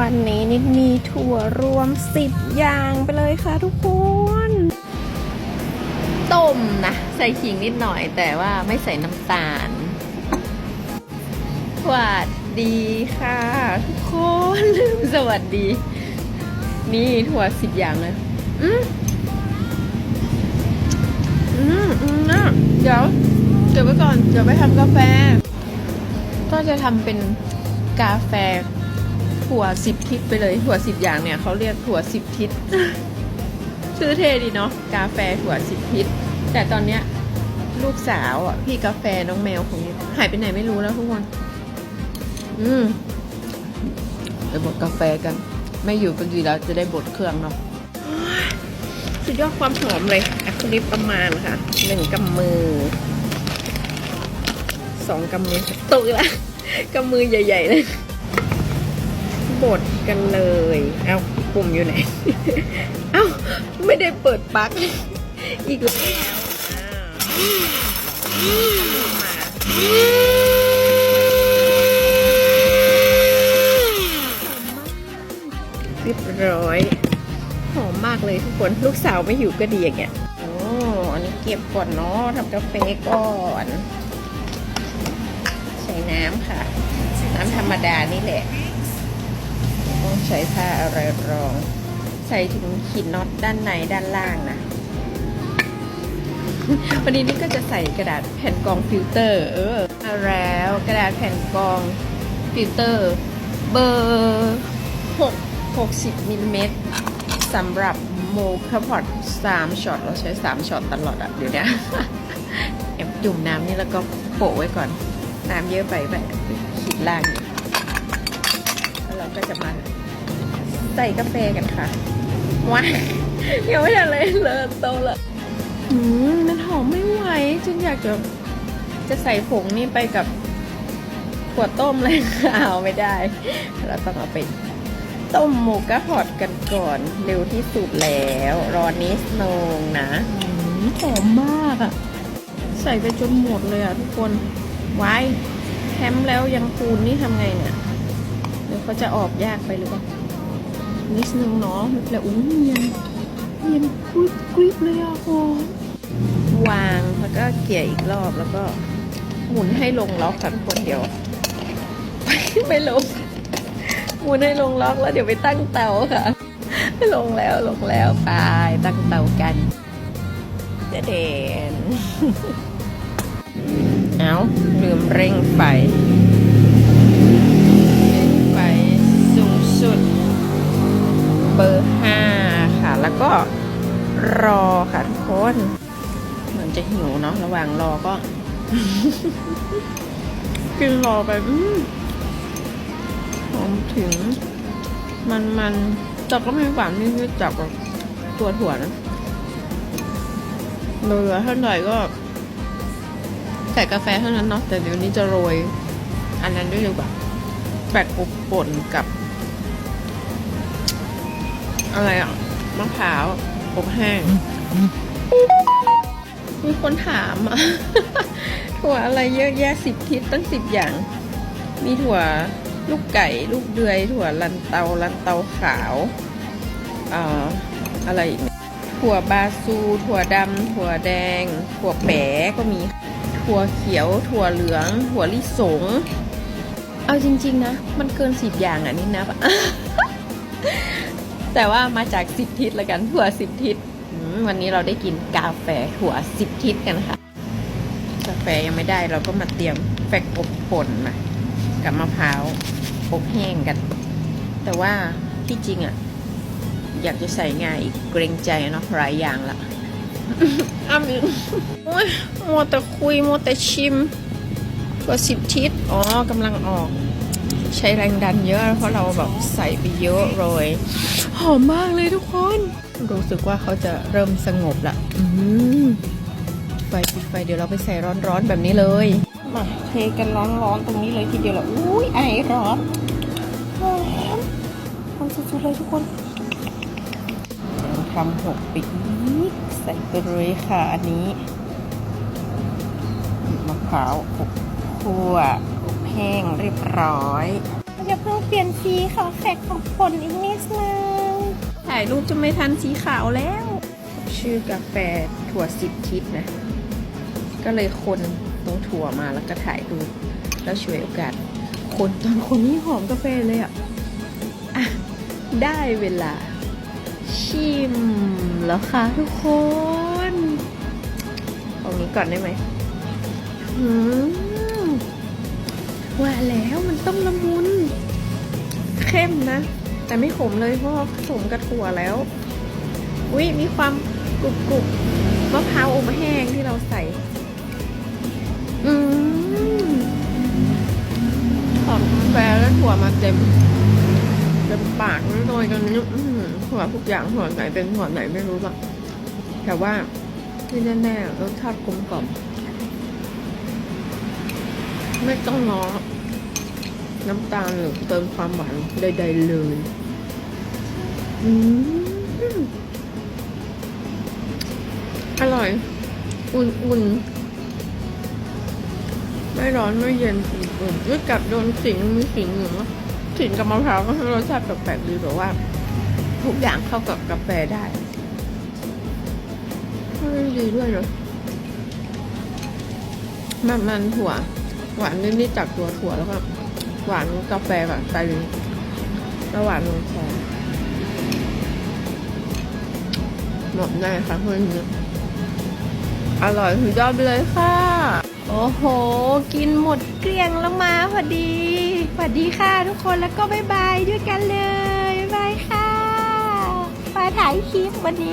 วันนี้นิดมีถั่วรวมสิบอย่างไปเลยค่ะทุกคน ต้มนะใส่ขิงนิดหน่อยแต่ว่าไม่ใส่น้ำตาลสวัสดีค่ะ ทุกคนลืมสวัสดี นี่ถั่วสิบอย่างเลย อืมอืมอืมนะเดี๋ยวเก็บไว้ก่อน เดี๋ยวไปทำกาแฟ ก็จะทำเป็นกาแฟ ถั่วสิบทิศไปเลยถั่วสิบอย่างเนี่ยเขาเรียกถั่วสิบทิศชื่อเท่ดีเนาะกาแฟถั่วสิบทิศแต่ตอนเนี้ยลูกสาวอะพี่กาแฟน้องแมวของนี้หายไปไหนไม่รู้แล้วทุกคน อืมไปบดกาแฟกัน ไม่อยู่กันดีแล้วจะได้บดเครื่องเนาะสุดยอดความหอมเลยอะคลิปประมาณค่ะหนึ่งกำมือสองกำมือตกละกำมือใหญ่ ๆ เลย บดกันเลย เอาปุ่มอยู่ไหน เอ้าไม่ได้เปิดปลั๊กอีกแล้วเรียบร้อย หอมมากเลยทุกคนลูกสาวไม่อยู่ก็ดีอย่างเงี้ยโอ้อันนี้เก็บก่อนเนาะทำกาแฟก่อน ใส่น้ำค่ะ น้ำธรรมดานี่แหละ ใช้ผ้าอะไรรอง ใส่ถึงขีดน็อตด้านในด้านล่างนะ วันนี้นี่ก็จะใส่กระดาษแผ่นกองฟิลเตอร์ เออมาแล้วกระดาษแผ่นกองฟิลเตอร์ เบอร์6 60มิลลิเมตรสำหรับโมคาพอต3ช็อตเราใช้ 3ช็อตตลอดอะเดี๋ยวนี้แอบจุ่มน้ำนี่แล้วก็โปะไว้ก่อน น้ำเยอะไปแบบขีดล่างแล้วเราก็จะมา ใส่กาแฟกันค่ะว้ายยังไม่ทันเลยเลยโตละอืมมันหอมไม่ไหวจนอยากจะจะใส่ผงนี่ไปกับขวดต้มเลยค่ะเอาไม่ได้ เราต้องเอาไปต้มหมูกระหอดกันก่อนเร็วที่สุดแล้ว รอนิดนึงนะหอมมากอะใส่ไปจนหมดเลยอะทุกคนไว้แคมแล้วยังปูนนี่ทำไงเนี่ยเดี๋ยวเขาจะออกยากไปหรือเปล่า นิดนึงเนาะแล้วอุ้ยเนียนเนียนกริบกริบเลยอะโอวางแล้วก็เกี่ยอีกรอบแล้วก็หมุนให้ลงล็อกค่ะทุกคนเดียวไม่ลงหมุนให้ลงล็อกแล้วเดี๋ยวไปตั้งเตาค่ะ ลงแล้วลงแล้วไปตั้งเตากันจะเด่นเอาลืมเร่งไฟ รอค่ะทุกคน เหมือนจะหิวเนาะระหว่างรอก็กินรอไปหอมถึง มันมันๆแต่ก็ไม่หวานนิดๆจากแบตัวถั่วนะเหลือเท่าไหร่ก็ใส่กาแฟเท่านั้นเนาะแต่เดี๋ยวนี้จะโรย อันนั้นด้วยดีกว่าแปดอบป่นกับ อะไรอะมะพร้าว อบแห้ง มีคนถามอะถั่วอะไรเยอะแยะสิบทิศตั้งสิบอย่าง มีถั่วลูกไก่ ลูกเดือย ถั่วลันเตาลันเตาขาวอ่าอะไรอีกถั่วบาซู ถั่วดำถั่วแดง ถั่วแปะก็มี ถั่วเขียว ถั่วเหลือง ถั่วลิสง เอาจริง ๆ นะ มันเกินสิบอย่างอะนี่นะ แต่ว่ามาจากสิบทิศละกันถั่วสิบทิศวันนี้เราได้กินกาแฟถั่วสิบทิศกันค่ะ กาแฟยังไม่ได้เราก็มาเตรียมแฟกอบป่นมากับมะพร้าวอบแห้งกัน แต่ว่าที่จริงอะ อยากจะใส่งาอีกเกรงใจเนาะหลายอย่างละอ้ำอีโอ้ยมัวแต่คุยมัวแต่ชิมกว่าสิบทิศอ๋อกำลังออก ใช้แรงดันเยอะเพราะเราแบบใส่ไปเยอะเลยหอมมากเลยทุกคน รู้สึกว่าเขาจะเริ่มสงบละอืมไฟปิดไฟเดี๋ยวเราไปใส่ร้อนๆแบบนี้เลยมาเทกันร้อนๆตรงนี้เลยทีเดียวละอุ้ยไอร้อนหอมหอมสุดๆเลยทุกคนทำหกปิกนิกใส่ไปเลยค่ะอันนี้มะพร้าวอบคั่วอบ แห้งเรียบร้อยอย่าเพิ่งเปลี่ยนสีขอแขกของผลอีกนิดนึงถ่ายรูปจะไม่ทันสีขาวแล้ว ชื่อกาแฟถั่วสิบทิศนะ ก็เลยคนตรงถั่วมาแล้วก็ถ่ายรูปแล้วช่วยโอกาส คนตอนคนนี้หอมกาแฟเลยอะอะได้เวลา ชิมแล้วค่ะทุกคนเอานี้ก่อนได้ไหมอืม ว่าแล้วมันต้องละมุน เข้มนะ แต่ไม่ขมเลยเพราะผสมกับถั่วแล้ว อุ้ยมีความกรุบกรุบมะพร้าวอบแห้งที่เราใส่ อืมหอมกาแฟแล้วถั่วมาเต็มเต็มปากโดยกันนี้อื้อหือถั่วทุกอย่างถั่วไหนเป็นถั่วไหนไม่รู้หรอกแต่ว่าที่แน่ๆรสชาติกลมกล่อม ไม่ต้องง้อน้ำตาลหรือเติมความหวานใดๆเลยอืมอร่อย อุ่นๆ ไม่ร้อนไม่เย็นอุ่นๆไม่กัดโดนสิงมีสิงหนึ่งเนอสิงกับมะพร้าวก็รสชาติแปลกๆดีแบบว่า ทุกอย่างเข้ากับกาแฟได้ดีด้วยเนอะมันมันๆถั่ว หวานนิดๆจากตัวถั่วแล้วก็หวานกาแฟแบบไตลิงแล้วหวานลงคอหมดได้ค่ะเพื่อนอร่อยสุดยอดไปเลยค่ะ โอ้โห กินหมดเกลี้ยงแล้วมาพอดีสวัสดีค่ะทุกคนแล้วก็บ๊ายบายด้วยกันเลยบายบายค่ะมาถ่ายคลิปวันนี้